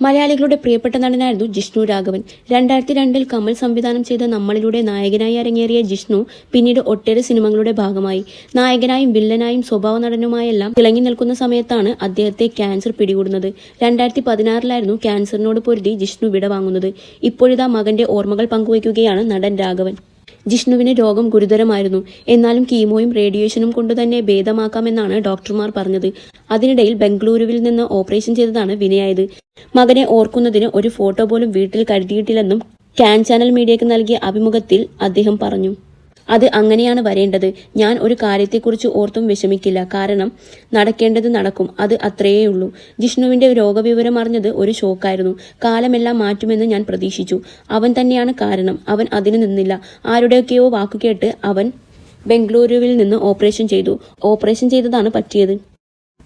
മലയാളികളുടെ പ്രിയപ്പെട്ട നടനായിരുന്നു ജിഷ്ണു രാഘവൻ. രണ്ടായിരത്തി രണ്ടിൽ കമൽ സംവിധാനം ചെയ്ത നമ്മളിലൂടെ നായകനായി അരങ്ങേറിയ ജിഷ്ണു പിന്നീട് ഒട്ടേറെ സിനിമകളുടെ ഭാഗമായി. നായകനായും വില്ലനായും സ്വഭാവ നടനുമായെല്ലാം തിളങ്ങി നിൽക്കുന്ന സമയത്താണ് അദ്ദേഹത്തെ ക്യാൻസർ പിടികൂടുന്നത്. രണ്ടായിരത്തി പതിനാറിലായിരുന്നു ക്യാൻസറിനോട് പൊരുതി ജിഷ്ണു വിടവാങ്ങുന്നത്. ഇപ്പോഴിതാ മകന്റെ ഓർമ്മകൾ പങ്കുവയ്ക്കുകയാണ് നടൻ രാഘവൻ. ജിഷ്ണുവിന് രോഗം ഗുരുതരമായിരുന്നു. എന്നാലും കീമോയും റേഡിയേഷനും കൊണ്ടുതന്നെ ഭേദമാക്കാമെന്നാണ് ഡോക്ടർമാർ പറഞ്ഞത്. അതിനിടയിൽ ബംഗളൂരുവിൽ നിന്ന് ഓപ്പറേഷൻ ചെയ്തതാണ് വിനയായത്. മകനെ ഓർക്കുന്നതിന് ഒരു ഫോട്ടോ പോലും വീട്ടിൽ കരുതിയിട്ടില്ലെന്നും ക്യാൻ ചാനൽ മീഡിയക്ക് നൽകിയ അഭിമുഖത്തിൽ അദ്ദേഹം പറഞ്ഞു. അത് അങ്ങനെയാണ് വരേണ്ടത്. ഞാൻ ഒരു കാര്യത്തെക്കുറിച്ച് ഓർത്തും വിഷമിക്കില്ല. കാരണം നടക്കേണ്ടത് നടക്കും. അത് അത്രയേ ഉള്ളൂ. ജിഷ്ണുവിന്റെ രോഗവിവരം അറിഞ്ഞത് ഒരു ഷോക്കായിരുന്നു. കാലമെല്ലാം മാറ്റുമെന്ന് ഞാൻ പ്രതീക്ഷിച്ചു. അവൻ തന്നെയാണ് കാരണം. അവൻ അതിന് നിന്നില്ല. ആരുടെയൊക്കെയോ വാക്കുകേട്ട് അവൻ ബംഗളൂരുവിൽ നിന്ന് ഓപ്പറേഷൻ ചെയ്തു. ഓപ്പറേഷൻ ചെയ്തതാണ് പറ്റിയത്.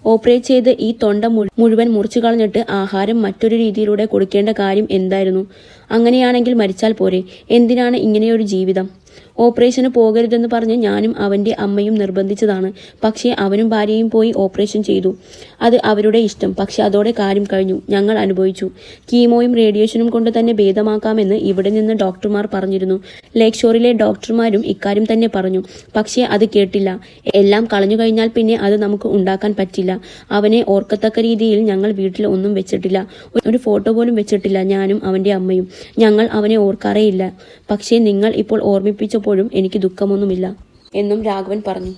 ഓപ്പറേറ്റ് ചെയ്ത് ഈ തൊണ്ട മുഴുവൻ മുറിച്ചു കളഞ്ഞിട്ട് ആഹാരം മറ്റൊരു രീതിയിലൂടെ കൊടുക്കേണ്ട കാര്യം എന്തായിരുന്നു? അങ്ങനെയാണെങ്കിൽ മരിച്ചാൽ പോരെ. എന്തിനാണ് ഇങ്ങനെയൊരു ജീവിതം? ഓപ്പറേഷന് പോകരുതെന്ന് പറഞ്ഞ് ഞാനും അവന്റെ അമ്മയും നിർബന്ധിച്ചതാണ്. പക്ഷേ അവനും ഭാര്യയും പോയി ഓപ്പറേഷൻ ചെയ്തു. അത് അവരുടെ ഇഷ്ടം. പക്ഷെ അതോടെ കാര്യം കഴിഞ്ഞു. ഞങ്ങൾ അനുഭവിച്ചു. കീമോയും റേഡിയേഷനും കൊണ്ട് തന്നെ ഭേദമാക്കാമെന്ന് ഇവിടെ നിന്ന് ഡോക്ടർമാർ പറഞ്ഞിരുന്നു. ലേക്ക് ഷോറിലെ ഡോക്ടർമാരും ഇക്കാര്യം തന്നെ പറഞ്ഞു. പക്ഷേ അത് കേട്ടില്ല. എല്ലാം കളഞ്ഞു കഴിഞ്ഞാൽ പിന്നെ അത് നമുക്ക് ഉണ്ടാക്കാൻ പറ്റില്ല. അവനെ ഓർക്കത്തക്ക രീതിയിൽ ഞങ്ങൾ വീട്ടിൽ ഒന്നും വെച്ചിട്ടില്ല. ഒരു ഫോട്ടോ പോലും വെച്ചിട്ടില്ല ഞാനും അവന്റെ അമ്മയും. ഞങ്ങൾ അവനെ ഓർക്കാറേയില്ല. പക്ഷേ നിങ്ങൾ ഇപ്പോൾ ഓർമ്മിപ്പിച്ചപ്പോഴും എനിക്ക് ദുഃഖമൊന്നുമില്ല എന്നും രാഘവൻ പറഞ്ഞു.